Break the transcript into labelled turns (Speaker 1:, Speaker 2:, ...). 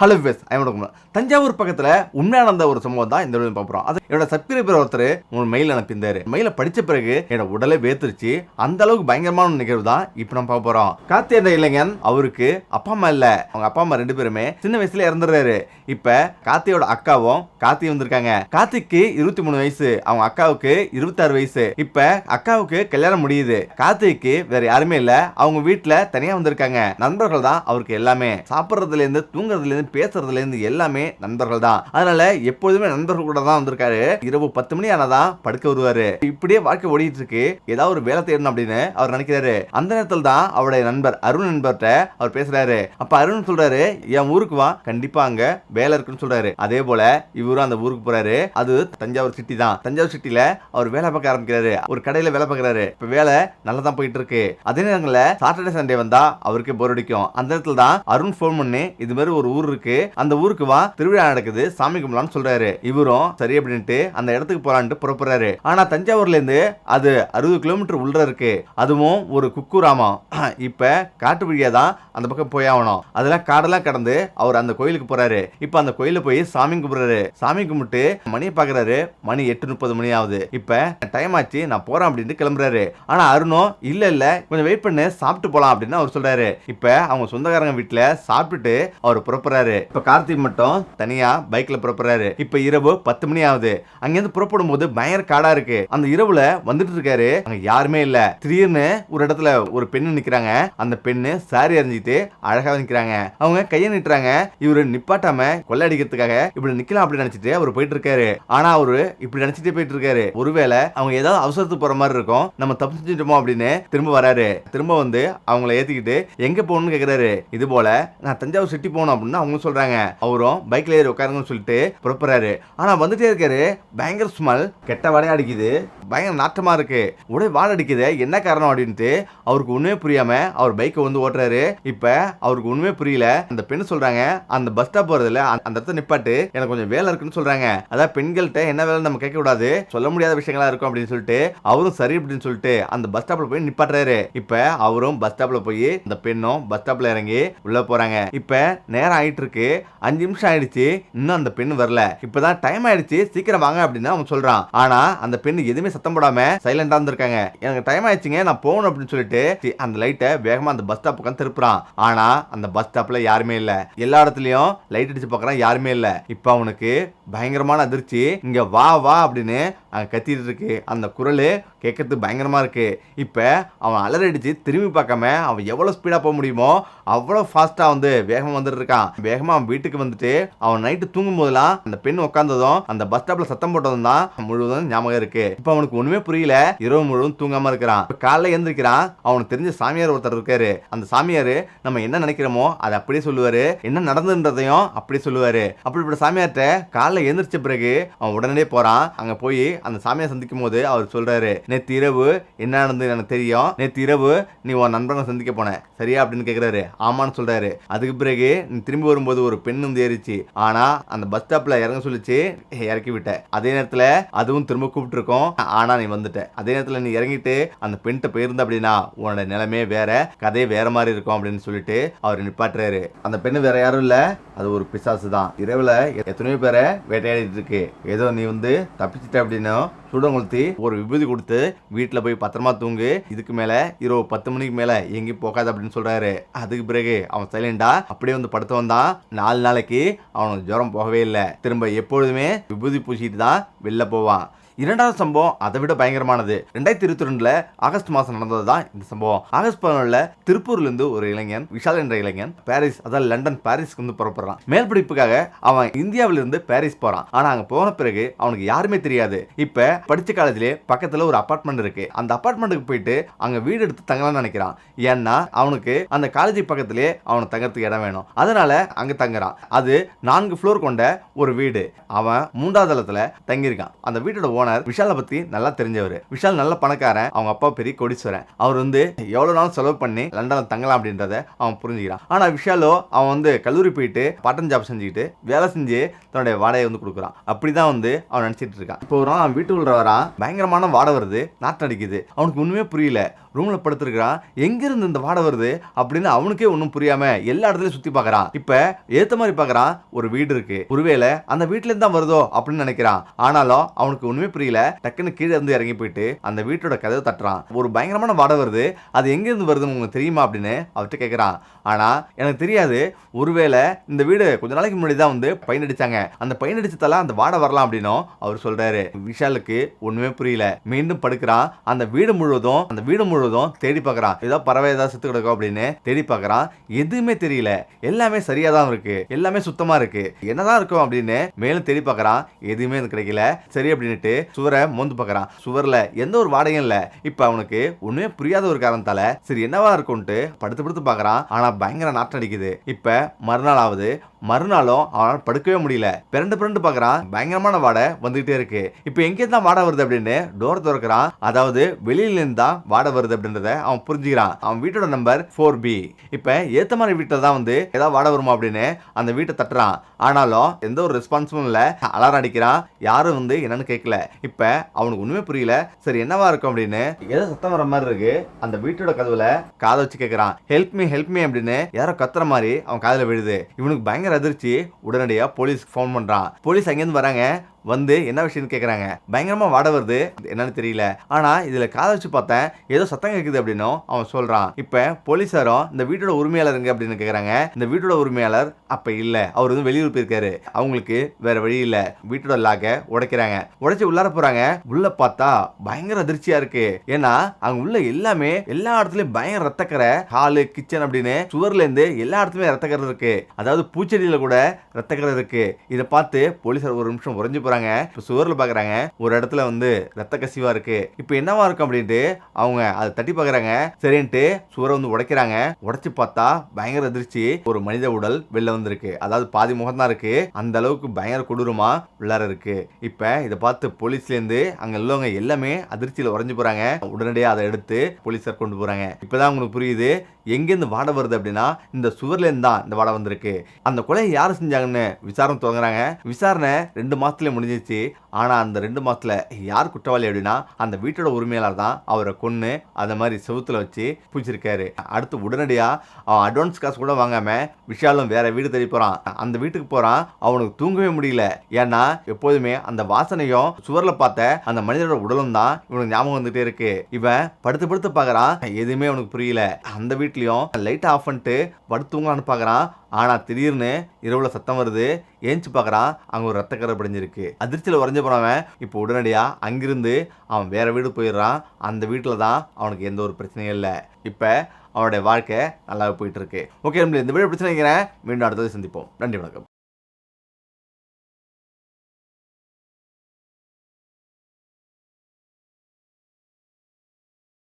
Speaker 1: Hello விஸ் ஐமோட தஞ்சாவூர் பக்கத்தில் உண்மையான நடந்த ஒரு சம்பவம் தான் இந்த வீடியோ பார்க்குறோம் அது என்னோட சப்ஸ்கிரைபர் ஒருத்தர் ஒரு மெயில் அனுப்பியிருந்தாரு. மெயில படித்த பிறகு என்னோட உடலே வேத்துருச்சு அந்த அளவுக்கு பயங்கரமான நிகழ்வு தான் இப்போ நம்ம பார்க்க போகிறோம் கார்த்தி இளைஞன் அவருக்கு அப்பா அம்மா இல்லை. அவங்க அப்பா அம்மா ரெண்டு பேருமே சின்ன வயசுல இறந்துடுறாரு. இப்போ கார்த்தியோட அக்காவும் கார்த்தி வந்திருக்காங்க. கார்த்திக்கு இருபத்தி மூணு வயசு. அவங்க அக்காவுக்கு இருபத்தாறு வயசு. இப்போ அக்காவுக்கு கல்யாணம் முடியுது. கார்த்திக்கு வேற யாருமே இல்லை. அவங்க வீட்டில் தனியாக வந்திருக்காங்க. நண்பர்கள் தான் அவருக்கு எல்லாமே. சாப்பிட்றதுலேருந்து தூங்குறதுலேருந்து பேசுறதுலேருந்து பேசுறதுல இருந்து எல்லாமே நண்பர்கள் தான் அதனால எப்போதுமே நண்பர்கள் கூட தான் வந்திருக்காரு. இரவு பத்து மணி ஆனாதான் படுக்க வருவாரு. இப்படியே வாழ்க்கை ஓடிட்டு இருக்கு ஏதாவது ஒரு வேலை தேடணும் அப்படின்னு அவர் நினைக்கிறாரு. அந்த நேரத்தில் தான் அவருடைய நண்பர் அருண் நண்பர்கிட்ட அவர் பேசுறாரு. அப்ப அருண் சொல்றாரு என் ஊருக்கு வா. கண்டிப்பா அங்க வேலை இருக்குன்னு சொல்றாரு. அதே போல இவரும் அந்த ஊருக்கு போறாரு. அது தஞ்சாவூர் சிட்டி தான். தஞ்சாவூர் சிட்டில அவர் வேலை பார்க்க ஆரம்பிக்கிறாரு. ஒரு கடையில வேலை பார்க்கறாரு. இப்ப வேலை நல்லா தான் போயிட்டு இருக்கு அதே நேரங்களில் சாட்டர்டே சண்டே வந்தா அவருக்கு போர் அடிக்கும். அந்த நேரத்தில் தான் அருண் ஃபோன் பண்ணி இது மாதிரி ஒரு ஊர் ஊருக்கு அந்த ஊருக்கு வா திருவிழா நடக்குது சாமி கும்பலான்னு சொல்றாரு. இவரும் சரி அப்படின்ட்டு அந்த இடத்துக்கு போலான்ட்டு புறப்படுறாரு. ஆனா தஞ்சாவூர்ல இருந்து அது அறுபது கிலோமீட்டர் உள்ள இருக்கு. அதுவும் ஒரு குக்குராமம். இப்ப காட்டு வழியா தான் அந்த பக்கம் போய் ஆகணும் அதெல்லாம் காடெல்லாம் கடந்து அவர் அந்த கோயிலுக்கு போறாரு. இப்ப அந்த கோயில போய் சாமி கும்பிடுறாரு. சாமி கும்பிட்டு மணியை பாக்குறாரு. மணி எட்டு முப்பது மணி ஆகுது. இப்ப டைம் ஆச்சு நான் போறேன் அப்படின்ட்டு கிளம்புறாரு. ஆனா அருணும் இல்ல இல்ல கொஞ்சம் வெயிட் பண்ணு சாப்பிட்டு போலாம் அப்படின்னு அவர் சொல்றாரு. இப்ப அவங்க சொந்தக்காரங்க வீட்டுல சாப்பிட்டுட்டு அவர் புறப்படுறாரு. இப்ப கார்த்திக் மட்டும் தனியா பைக்ல புறப்படுறாரு. இப்ப இரவு பத்து மணி ஆகுது. அங்கிருந்து புறப்படும் போது பயங்கர காடா இருக்கு. அந்த இரவுல வந்துட்டு இருக்காரு. அங்க யாருமே இல்ல. திடீர்னு ஒரு இடத்துல ஒரு பெண்ணு நிக்கிறாங்க. அந்த பெண்ணு சாரி அறிஞ்சிட்டு அழகா நிக்கிறாங்க. அவங்க கையை நிட்டுறாங்க. இவரு நிப்பாட்டாம கொள்ளையடிக்கிறதுக்காக இப்படி நிக்கலாம் அப்படி நினைச்சிட்டு அவர் போயிட்டு இருக்காரு. ஆனா அவரு இப்படி நினைச்சிட்டே போயிட்டு இருக்காரு. ஒருவேளை அவங்க ஏதாவது அவசரத்துக்கு போற மாதிரி இருக்கும். நம்ம தப்பு செஞ்சுட்டோமோ அப்படின்னு திரும்ப வராரு. திரும்ப வந்து அவங்கள ஏத்திக்கிட்டு எங்க போகணும்னு கேக்குறாரு. இது போல நான் தஞ்சாவூர் சிட்டி போகணும் அப்படின்னு அவங்க சொல்றாங்க. அவரும் பைக்ல ஏறி உட்காருங்கன்னு சொல்லிட்டு புறப்படுறாரு. ஆனா வந்துட்டே இருக்காரு. பயங்கர ஸ்மெல் கெட்ட வடையா அடிக்குது. பயங்கர நாட்டமா இருக்கு. உடனே வாழடிக்குது என்ன காரணம் அப்படின்ட்டு அவருக்கு ஒன்றுமே புரியாம அவர் பைக்கை வந்து ஓட்டுறாரு. இப்ப அவருக்கு ஒன்றுமே புரியல. அந்த பெண் சொல்றாங்க அந்த பஸ் ஸ்டாப் போறதுல அந்த இடத்த நிப்பாட்டு எனக்கு கொஞ்சம் வேலை இருக்குன்னு சொல்றாங்க. அதான் பெண்கள்கிட்ட என்ன வேலை நம்ம கேட்கக்கூடாது சொல்ல முடியாத விஷயங்களா இருக்கும் அப்படின்னு சொல்லிட்டு அவரும் சரி அப்படின்னு சொல்லிட்டு அந்த பஸ் ஸ்டாப்ல போய் நிப்பாட்டுறாரு. இப்ப அவரும் பஸ் ஸ்டாப்ல போய் அந்த பெண்ணும் பஸ் ஸ்டாப்ல இறங்கி உள்ள போறாங்க. இப்ப நேரம் ஆயிட்டு இருக்கு. அஞ்சு நிமிஷம் ஆயிடுச்சு. இன்னும் அந்த பெண் வரல. இப்பதான் டைம் ஆயிடுச்சு. சீக்கிரம் வாங்க அப்படின்னு அவன் சொல்றான். ஆனா அந்த பெண் எதுவுமே சத்தம் போடாம சைலண்டா இருந்திருக்காங்க. எனக்கு டைம் ஆயிடுச்சுங்க நான் போகணும் அப்படின்னு சொல்லிட்டு அந்த லைட்டை வேகமா அந்த பஸ் ஸ்டாப் உட்காந்து திருப்புறான். ஆனா அந்த பஸ் ஸ்டாப்ல யாருமே இல்ல. எல்லா இடத்துலயும் லைட் அடிச்சு பாக்குறான் யாருமே இல்ல. இப்ப அவனுக்கு பயங்கரமான அதிர்ச்சி. இங்க வா வா அப்படின்னு அங்க கத்திட்டு இருக்கு. அந்த குரல் கேட்கறதுக்கு பயங்கரமாக இருக்குது இப்போ அவன் அலறடிச்சு திரும்பி பார்க்காம அவன் எவ்வளோ ஸ்பீடாக போக முடியுமோ அவ்வளோ ஃபாஸ்ட்டாக வந்து வேகமாக வந்துட்டு இருக்கான். வேகமாக அவன் வீட்டுக்கு வந்துட்டு அவன் நைட்டு தூங்கும் போதெல்லாம் அந்த பெண் உட்காந்ததும் அந்த பஸ் ஸ்டாப்பில் சத்தம் போட்டதும் தான் முழுவதும் ஞாபகம் இருக்குது இப்போ அவனுக்கு ஒன்றுமே புரியல. இரவு முழுவதும் தூங்காமல் இருக்கிறான். இப்போ காலைல எழுந்திருக்கிறான் அவனுக்கு தெரிஞ்ச சாமியார் ஒருத்தர் இருக்காரு. அந்த சாமியார் நம்ம என்ன நினைக்கிறோமோ அதை அப்படியே சொல்லுவார். என்ன நடந்துன்றதையும் அப்படியே சொல்லுவார். அப்படிப்பட்ட சாமியார்ட்ட காலைல எழுந்திரிச்ச பிறகு அவன் உடனே போகிறான் அங்கே போய் அந்த சாமியை சந்திக்கும் போது அவர் சொல்றாரு நேத்து இரவு என்ன நடந்தது எனக்கு தெரியும். நேத்து இரவு நீ உன் நண்பனை சந்திக்க போன. சரியா? அப்படின்னு கேக்குறாரு. ஆமான்னு சொல்றாரு. அதுக்கு பிறகு நீ திரும்பி வரும்போது ஒரு பெண் வந்து ஏறிச்சு. ஆனா அந்த பஸ் ஸ்டாப்ல இறங்க சொல்லிச்சு இறக்கி விட்ட. அதே நேரத்துல அதுவும் திரும்ப கூப்பிட்டு இருக்கோம் ஆனா நீ வந்துட்ட. அதே நேரத்துல நீ இறங்கிட்டு அந்த பெண்கிட்ட போயிருந்த அப்படின்னா உன்னோட நிலைமையே வேற கதையே வேற மாதிரி இருக்கும். அப்படின்னு சொல்லிட்டு அவர் நிப்பாட்டுறாரு. அந்த பெண்ணு வேற யாரும் இல்ல. அது ஒரு பிசாசு தான் இரவுல எத்தனையோ பேரை வேட்டையாடிட்டு இருக்கு. ஏதோ நீ வந்து தப்பிச்சிட்ட அப்படின்னு சுடங்குளுத்தி ஒரு விபூதி கொடுத்து வீட்டில் போய் பத்திரமா தூங்கு. இதுக்கு மேலே இரவு பத்து மணிக்கு மேலே எங்கேயும் போகாது அப்படின்னு சொல்கிறாரு அதுக்கு பிறகு அவன் சைலண்டா அப்படியே வந்து படுத்து வந்தான். நாலு நாளைக்கு அவனுக்கு ஜுரம் போகவே இல்லை. திரும்ப எப்பொழுதுமே விபூதி பூசிட்டு தான் வெளில போவான். இரண்டாவது சம்பவம் அதை விட பயங்கரமானது. ரெண்டாயிரத்தி இருபத்தி ரெண்டுல ஆகஸ்ட் மாசம் நடந்தது தான் இந்த சம்பவம். ஆகஸ்ட் பதினொன்றுல திருப்பூர்ல இருந்து ஒரு இளைஞன் விஷால் என்ற இளைஞன் பாரிஸ் அதாவது லண்டன் பாரிஸ்க்கு வந்து புறப்படுறான். மேல் படிப்புக்காக அவன் இந்தியாவில இருந்து பாரிஸ் போறான். ஆனா அங்க போன பிறகு அவனுக்கு யாருமே தெரியாது. இப்ப படிச்ச காலேஜ்லயே பக்கத்துல ஒரு அபார்ட்மெண்ட் இருக்கு. அந்த அபார்ட்மெண்ட்டுக்கு போயிட்டு அங்க வீடு எடுத்து தங்கலாம்னு நினைக்கிறான். ஏன்னா அவனுக்கு அந்த காலேஜ் பக்கத்திலே அவனுக்கு தங்கறதுக்கு இடம் வேணும். அதனால அங்க தங்குறான். அது நான்கு ஃப்ளோர் கொண்ட ஒரு வீடு. அவன் மூன்றாவது தளத்துல தங்கியிருக்கான். அந்த வீட்டோட ஓனர் விஷாலை பத்தி நல்லா தெரிஞ்சவர். விஷால் நல்ல பணக்காரன் அவங்க அப்பா பெரிய கொடிச்சுவரன் அவர் வந்து எவ்வளவு நாள் செலவு பண்ணி லண்டனில் தங்கலாம் அப்படின்றத அவன் புரிஞ்சுக்கிறான். ஆனா விஷாலோ அவன் வந்து கல்லூரி போயிட்டு பட்டன் ஜாப் செஞ்சுக்கிட்டு வேலை செஞ்சு தன்னுடைய வாடகை வந்து கொடுக்குறான். அப்படிதான் வந்து அவன் நினைச்சிட்டு இருக்கான். இப்போ ஒரு நாள் அவன் வீட்டுக்குள்ள வரான். பயங்கரமான வாடை வருது நாட்டம் அடிக்குது. அவனுக்கு ஒண்ணுமே புரியல. ரூம்ல படுத்திருக்கிறான் எங்க இருந்து இந்த வாடை வருது? அப்படின்னு அவனுக்கே ஒன்றும் புரியாம எல்லா இடத்துலயும் சுத்தி பார்க்குறான் இப்ப ஏத்த மாதிரி பார்க்குறான் ஒரு வீடு இருக்கு. ஒருவேளை அந்த வீட்டிலேருந்து தான் வருதோ அப்படின்னு நினைக்கிறான் ஆனாலும் அவனுக்கு ஒண்ணுமே புரியல. டக்குன்னு கீழே இருந்து இறங்கி போயிட்டு அந்த வீட்டோட கதவை தட்டுறான். ஒரு பயங்கரமான வாடை வருது. அது எங்க இருந்து வருதுன்னு உங்களுக்கு தெரியுமா அப்படின்னு அவர்கிட்ட கேட்குறான் ஆனா எனக்கு தெரியாது. ஒருவேளை இந்த வீடு கொஞ்ச நாளைக்கு முன்னாடி தான் வந்து பையன் அடிச்சாங்க அந்த பையன் அடிச்சதால அந்த வாடை வரலாம் அப்படின்னும் அவர் சொல்றாரு. விஷாலுக்கு ஒண்ணுமே புரியல. மீண்டும் படுக்கிறான். அந்த வீடு முழுவதும் அந்த வீடு முழுவதும் தேடி பார்க்குறான் ஏதோ பறவை ஏதாவது செத்து கிடக்கும் அப்படின்னு தேடி பார்க்குறான் எதுவுமே தெரியல. எல்லாமே சரியாக தான் இருக்கு. எல்லாமே சுத்தமாக இருக்கு. என்னதான் இருக்கும் அப்படின்னு மேலும் தேடி பார்க்குறான் எதுவுமே கிடைக்கல. சரி அப்படின்னுட்டு சுவரை மோந்து பார்க்குறான் சுவரில் எந்த ஒரு வாடகையும் இல்லை. இப்போ அவனுக்கு ஒன்றுமே புரியாத ஒரு காரணத்தால் சரி என்னவா இருக்கும்ட்டு படுத்து படுத்து பார்க்குறான் ஆனால் பயங்கர நாட்டம் அடிக்குது. இப்போ மறுநாள் ஆகுது மறுநாளும் அவனால் படுக்கவே முடியல. பிறண்டு பிறண்டு பார்க்குறான் பயங்கரமான வாடை வந்துகிட்டே இருக்கு. இப்போ எங்கே தான் வாடை வருது அப்படின்னு டோர் திறக்கிறான். அதாவது வெளியிலேருந்து தான் வாடை வருது அப்படின்றத அவன் புரிஞ்சுக்கிறான். அவன் வீட்டோட நம்பர் ஃபோர் பி இப்போ ஏத்த மாதிரி வீட்டில் தான் வந்து ஏதாவது வாடை வருமா அப்படின்னு அந்த வீட்டை தட்டுறான். ஆனாலும் எந்த ஒரு ரெஸ்பான்ஸும் இல்லை. அலாரம் அடிக்கிறான். யாரும் வந்து என்னன்னு கேட்கல. இப்போ அவனுக்கு ஒன்றுமே புரியல. சரி என்னவா இருக்கும் அப்படின்னு ஏதோ சத்தம் வர மாதிரி இருக்கு. அந்த வீட்டோட கதவுல காதை வச்சு கேட்குறான். ஹெல்ப் மீ ஹெல்ப் மீ அப்படின்னு யாரோ கத்துற மாதிரி அவன் காதில் விழுது. இவனுக்கு பயங்கர அதிர்ச்சி. உடனடியா போலீஸ்க்கு ஃபோன் பண்றான். போலீஸ் அங்கேருந்து வராங்க. வந்து என்ன விஷயம்னு கேட்குறாங்க பயங்கரமா வாட வருது. என்னன்னு தெரியல. ஆனா இதுல காதை வச்சு பார்த்தேன். ஏதோ சத்தம் கேட்குது அப்படின்னும் அவன் சொல்றான். இப்ப போலீஸாரும் இந்த வீட்டோட உரிமையாளருங்க அப்படின்னு கேட்குறாங்க இந்த வீட்டோட உரிமையாளர் அப்ப இல்லை. அவர் வந்து வெளியூர் போயிருக்காரு. அவங்களுக்கு வேற வழி இல்லை. வீட்டோட லாக்கை உடைக்கிறாங்க. உடைச்சு உள்ளார போறாங்க. உள்ளே பார்த்தா பயங்கர அதிர்ச்சியா இருக்கு. ஏன்னா அங்கே உள்ள எல்லாமே எல்லா இடத்துலயும் பயங்கர ரத்தக்கரை ஹாலு கிச்சன் அப்படின்னு சுவர்ல இருந்து எல்லா இடத்துலயும் ரத்தக்கரை இருக்கு. அதாவது பூச்செடியில கூட ரத்தக்கரை இருக்கு. இதை பார்த்து போலீஸார் ஒரு நிமிஷம் உறைஞ்சு போகிறாங்க இப்போ சுவரில் பார்க்குறாங்க ஒரு இடத்துல வந்து ரத்த கசிவாக இருக்குது இப்போ என்னவா இருக்கும் அப்படின்ட்டு அவங்க அதை தட்டி பார்க்குறாங்க சரின்ட்டு சுவரை வந்து உடைக்கிறாங்க. உடைச்சு பார்த்தா பயங்கர அதிர்ச்சி. ஒரு மனித உடல் வெளில வந்திருக்கு. அதாவது பாதி முகம் தான் இருக்குது அந்த அளவுக்கு பயங்கர கொடூரமா உள்ளார இருக்கு. இப்போ இதை பார்த்து போலீஸ்லேருந்து அங்கே உள்ளவங்க எல்லாமே அதிர்ச்சியில் உறைஞ்சு போகிறாங்க உடனடியாக அதை எடுத்து போலீஸார் கொண்டு போகிறாங்க இப்போதான் உங்களுக்கு புரியுது. எங்கேருந்து வாடை வருது அப்படின்னா இந்த சுவர்லேருந்து தான் இந்த வாடை வந்திருக்கு. அந்த கொலையை யார் செஞ்சாங்கன்னு விசாரணை துவங்குறாங்க. விசாரணை ரெண்டு மாதத்துலேயே முடிஞ்சிச்சு. ஆனால் அந்த ரெண்டு மாதத்தில் யார் குற்றவாளி அப்படின்னா அந்த வீட்டோட உரிமையாளர் தான் அவரை கொன்று அந்த மாதிரி செவுத்துல வச்சு பூச்சிருக்காரு அடுத்து உடனடியாக அவன் அட்வான்ஸ் காசு கூட வாங்காமல் விஷாலும் வேற வீடு தேடி போகிறான் அந்த வீட்டுக்கு போகிறான் அவனுக்கு தூங்கவே முடியல. ஏன்னா எப்போதுமே அந்த வாசனையும் சுவரில் பார்த்த அந்த மனிதரோட உடலும் தான் இவனுக்கு ஞாபகம் வந்துட்டே இருக்கு. இவன் படுத்து படுத்து பார்க்குறான் எதுவுமே அவனுக்கு புரியல. அந்த வீட்லேயும் லைட்டை ஆஃப் பண்ணிட்டு படுத்து தூங்கலான்னு பார்க்குறான் ஆனால் திடீர்னு இரவுல சத்தம் வருது. ஏஞ்சி பார்க்குறான் அங்கே ஒரு ரத்தக்கரை படிஞ்சிருக்கு. அதிர்ச்சியில் உறைஞ்ச போனவன் இப்போ உடனடியாக அங்கிருந்து அவன் வேறு வீடு போயிடுறான். அந்த வீட்டில் தான் அவனுக்கு எந்த ஒரு பிரச்சனையும் இல்லை. இப்போ அவனுடைய வாழ்க்கை நல்லா போயிட்டுருக்கு ஓகே நம்மளுக்கு இந்த வீடியோ பிரச்சனைங்கிறேன் மீண்டும் அடுத்தது சந்திப்போம். நன்றி வணக்கம்.